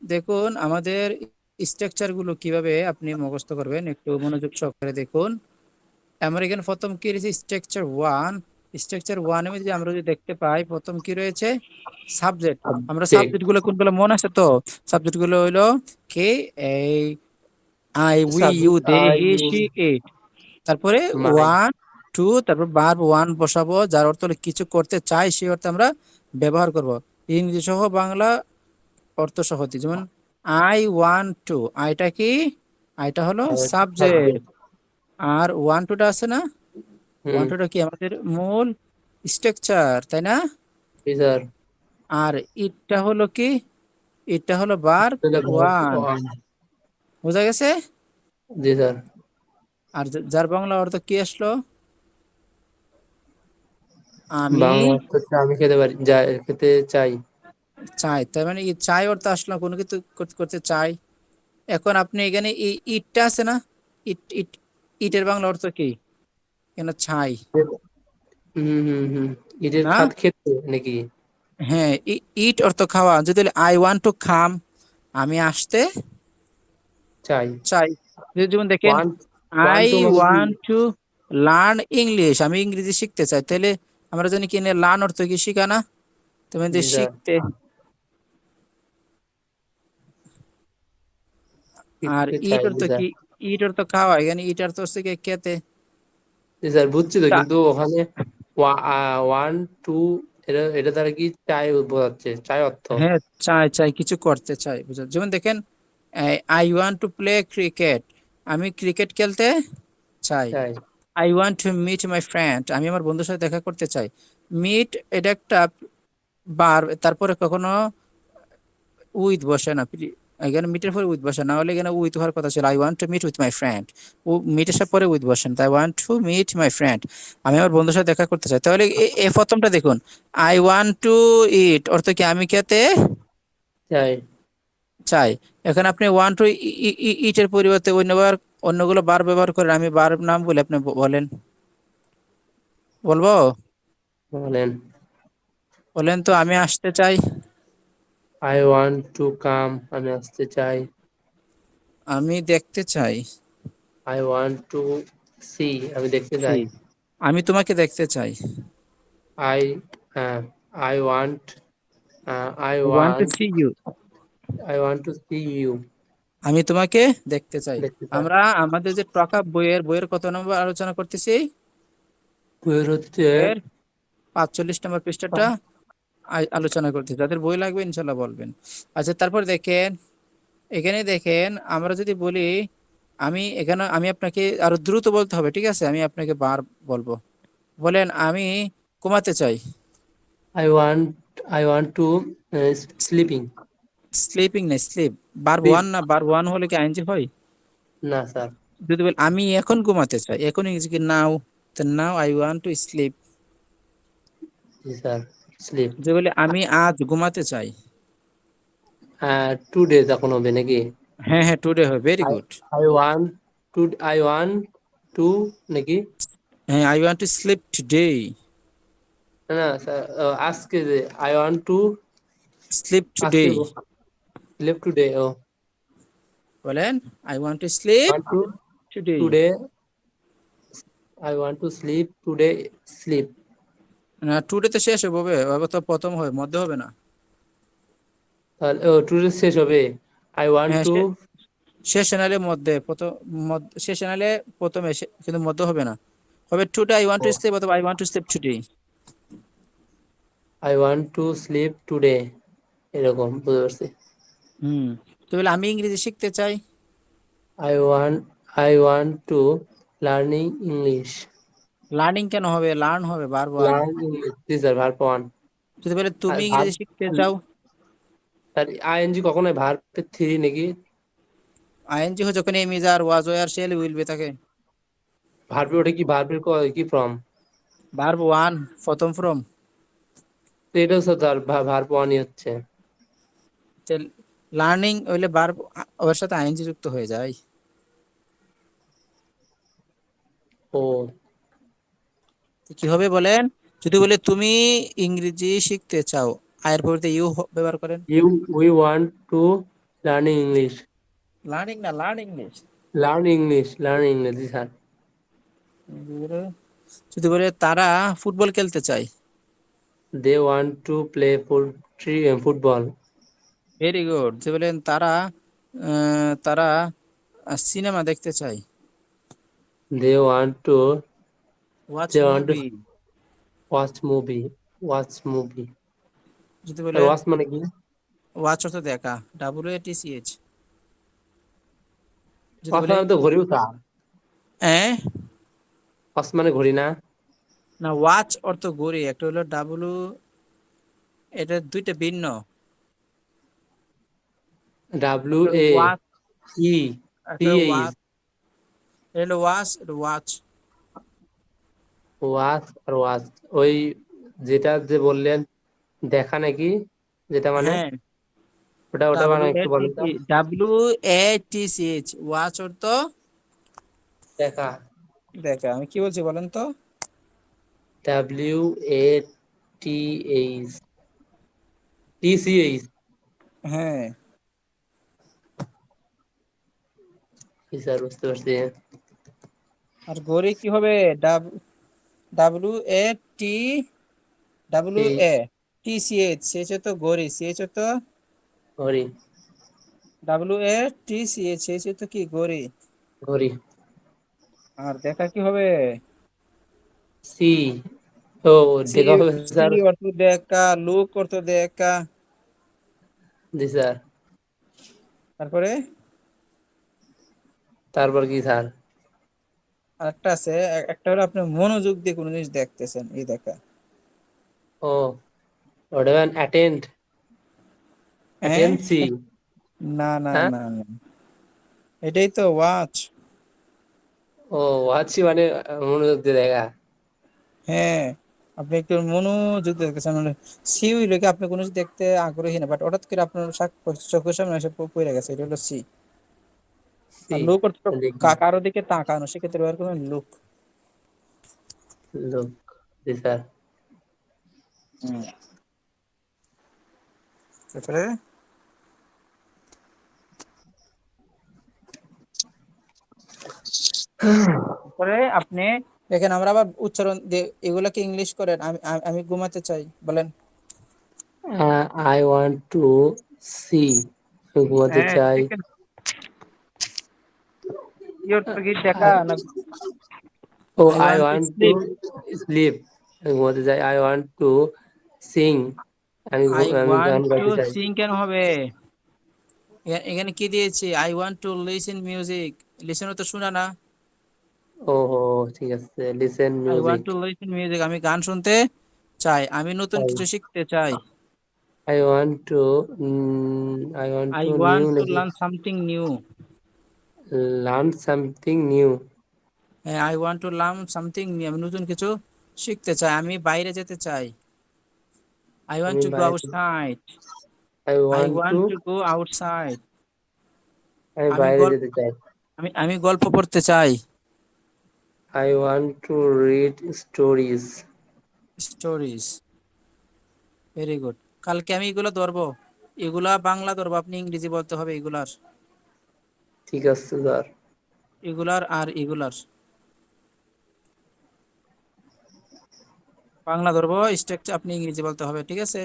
দেখুন আমাদের স্ট্রাকচারগুলো কীভাবে আপনি মুখস্থ করবেন একটু মনোযোগ সহকারে দেখুন। আমার এখানে প্রথম কি রয়েছে? স্ট্রাকচার ওয়ান স্ট্রাকচার ওয়ানের মধ্যে আমরা যদি দেখতে পাই প্রথম কি রয়েছে? সাবজেক্ট আমরা সাবজেক্টগুলো কোনগুলো মনে আছে তো? সাবজেক্টগুলো হইল কে এই I we you they he she it তারপরে ওয়ান টু তারপর ভার্ব ওয়ান বসাবো যার অর্থ হলো কিছু করতে চাই সেই অর্থে আমরা ব্যবহার করব। ইংরেজি সহ বাংলা অর্থ সহ দিয়ে যেমন আই ওয়ান টু আইটা কি আইটা হলো সাবজেক্ট আর ওয়ান টুটা আছে না? ওয়ান টুটা কি? আমাদের মূল স্ট্রাকচার তাই না? স্যার আর ইটটা হলো কি? ইটটা হলো বার ওয়ান বোঝা গেছে? জি স্যার। আর যার বাংলা অর্থ কি আসলো? আমি আমি খেতে পারি খেতে চাই। চাই তার মানে এই চাই অর্থ আসলো কোনো কিছু করতে চাই। এখন আপনি এখানে ইটটা আছে না? ইট ইট ইটের বাংলা অর্থ কি? কেন ছাই। ইটের? খেতে নাকি? হ্যাঁ ইট অর্থ খাওয়া। যদি আই ওয়ান্ট টু খাম আমি আসতে চাই। চাই। যেমন দেখেন আই মানে ওয়ান্ট টু লার্ন ইংলিশ আমি ইংরেজি শিখতে চাই। তাহলে আমরা জানি কি লার্ন অর্থ কি? শিখা না? তুমি স্যার। শিখতে আর শিখতে ইট চাই, অর্থ জি, স্যার। কি ইট অর্থ খাওয়া এখানে ইট অর্থ হচ্ছে খেতে। স্যার বুঝছি তো কিন্তু ওখানে ওয়ান টু এটা এটা দ্বারা কি চাই বোঝাচ্ছে? চাই অর্থ? হ্যাঁ চাই চাই কিছু করতে চাই বুঝা যেমন দেখেন I want to play cricket আমি ক্রিকেট খেলতে চাই। I want to meet my friend আমি আমার বন্ধুর সাথে দেখা করতে চাই। মিট এটা একটা বার তারপরে কখনো উইথ বসে না। এখানে মিটের পরে উইথ বসে না হলে এখানে উইথ হওয়ার কথা ছিল। I want to meet with my friend ও মিটের সাথে পরে উইথ বসেন। তাই want to meet my friend আমি আমার বন্ধুর সাথে দেখা করতে চাই। তাহলে এ- এ প্রথমটা দেখুন। আই ওয়ান্ট টু ইট অর্থ কি আমি খেতে চাই। চাই। এখন আপনি ওয়ান টু ইটের পরিবর্তে অন্যবার অন্যগুলো বার ব্যবহার করেন। আমি বার নাম বলে আপনি বলেন। বলব? বলেন। বলেন তো আমি আসতে চাই। আই ওয়ান্ট টু কাম আমি আসতে চাই। আমি দেখতে চাই। আই ওয়ান্ট টু সি আমি দেখতে চাই। আমি তোমাকে দেখতে চাই। আই হ্যাঁ I want I want to see you I want to see you আমি তোমাকে দেখতে চাই। আমরা আমাদের যে টকা বইয়ের বইয়ের কত নম্বর আলোচনা করতেছি? বইয়ের হচ্ছে পাঁচচল্লিশ নম্বর পৃষ্ঠাটা। আলোচনা করতে। যাদের বই লাগবে ইনশাল্লাহ বলবেন। আচ্ছা তারপর দেখেন এখানে দেখেন আমরা যদি বলি আমি এখানে আমি আপনাকে আরও দ্রুত বলতে হবে ঠিক আছে? আমি আপনাকে বার বলব। বলেন আমি ঘুমাতে চাই। I want I want to sleeping sleeping না স্লিপ বার ওয়ান না বার ওয়ান হলে কি আইনজি হয়? না স্যার। যদি বল আমি এখন ঘুমাতে চাই এখন ইংরেজি কি নাও তো নাও আই ওয়ান্ট টু স্লিপ জি স্যার। স্লিপ যে বলে আমি আজ ঘুমাতে চাই। টু ডেজ এখন হবে নাকি? হ্যাঁ হ্যাঁ টুডে হবে very good I want to I want to নাকি? হ্যাঁ I want to sleep today না আজকে যে I want to sleep today sleep today ও বলেন I want to sleep today today I want to sleep today sleep না today তো শেষ হবে ওভাবে তো প্রথম হবে মধ্যে হবে না। তাহলে ও টুডে শেষ হবে? আই ওয়ান্ট টু শেষ নালে মধ্যে প্রথম শেষ নালে প্রথমে কিন্তু মধ্যে হবে না। হবে today I want to. Sleep অথবা I want to sleep today I want to sleep today এরকম বুঝতে পারছি। হুম তো বলে আমি ইংরেজি শিখতে চাই। I want I want to learning English learning কেন হবে? লার্ন হবে বারবার জি স্যার ভার্ব ওয়ান যদি বলে তুমি ইংরেজি শিখতে চাও। স্যার আইএনজি কখনোই ভার্ব থ্রি নাকি? আইএনজি হয় যখন am is are was are shall will be থাকে ভার্বে ওটা কি ভার্বের কি ফর্ম ভার্ব ওয়ান প্রথম ফ্রম এটাও স্যার ভার্ব ওয়ানই হচ্ছে। লার্নিং হইলে ভার্ব ওর সাথে আইএনজি যুক্ত হয়ে যায়। ও কি হবে বলেন? যদি বলে তুমি ইংরেজি শিখতে চাও আয়ের পরিবর্তে ইউ ব্যবহার করেন। You we want to learn English learning না learn English learn English learn English sir যদি বলে তারা ফুটবল খেলতে চায় they want to play football very good যে বলেন তারা তারা সিনেমা দেখতে চায় they want to They want to- movie watch movie watch যদি বলে ওয়াচ মানে কি? ওয়াচ অর্থ দেখা। W A T C H যদি বলে তো ঘড়িও স্যার হ্যাঁ? ওয়াচ মানে ঘড়ি না? না ওয়াচ অর্থ ঘড়ি। একটা হলো ডাব্লু এটা দুইটা ভিন্ন। ডাব্লিউ এ ই টি এটা হলো ওয়াচ এটা ওয়াচ ওয়াচ আর ওয়াচ ওই যেটা যে বললেন দেখা নাকি? যেটা মানে হ্যাঁ। ওটা ওটা মানে একটু বলেন W A T C H watch অর্থ দেখা। দেখা আমি কি বলছি বলেন তো? W A T H T C H হ্যাঁ। স্যার বুঝতে পারছি আর ঘড়ি কি হবে? W A T W A T C H C H তো ঘড়ি সি এইচ তো ঘড়ি W A T C H C H তো কি ঘড়ি ঘড়ি আর দেখা কি হবে? সি সি দেখা হবে স্যার অর্থ দেখা লুক অর্থ দেখা জি স্যার তারপরে? তারপর কি স্যার আরেকটা আছে একটা হলো আপনি মনোযোগ দিয়ে কোনো জিনিস দেখতেছেন এই দেখা। ও ওটা অ্যাটেন্ড হ্যাঁ? অ্যাটেন্সি না না হ্যাঁ? না না। এটাই তো ওয়াচ ও আছি মানে মনোযোগ দিয়ে দেখা। হ্যাঁ আপনি একটু মনোযোগ দিয়ে দেখতেছেন মানে সি হইলে কি আপনি কোনো কিছু দেখতে আগ্রহী না বাট হঠাৎ করে আপনার চোখের সামনে এসে পড়ে গেছে এটা হলো সি। আর লুক কারও দিকে তাকানো সেক্ষেত্রে ব্যবহার করবেন লুক লোক জি স্যার। তারপরে? তারপরে আপনি দেখেন আমরা আবার উচ্চারণ এগুলাকে ইংলিশ করেন আমি আমি- আমি ঘুমাতে চাই বলেন। আই ওয়ান্ট টু সি ঘুমাতে হ্যাঁ, চাই। দেখেন। কি দেখা না ও I want to sleep. Sleep ঘুমাতে চাই আই ওয়ান্ট টু সিং আমি আই আমি গান গাইতে চাই সিং কেন হবে? এখানে কি দিয়েছে? I want to listen music listen তো শোনা না। ও হো ঠিক আছে listen I want to listen music আমি গান শুনতে চাই। আমি নতুন কিছু শিখতে চাই। I want to I want I to want new to learn something new learn something new I want to learn something new আমি নতুন কিছু শিখতে চাই। আমি বাইরে যেতে চাই। I want to go outside I want to go outside আমি বাইরে যেতে চাই। আমি আমি গল্প পড়তে চাই। I want to read stories stories very good কালকে আমি এগুলো ধরবো। এগুলা বাংলা ধরবো। আপনি ইংরেজি বলতে হবে এগুলার। ঠিক আছে স্যার এগুলার আর এগুলার। বাংলা ধরবো স্ট্রাকচার আপনি ইংরেজি বলতে হবে, ঠিক আছে?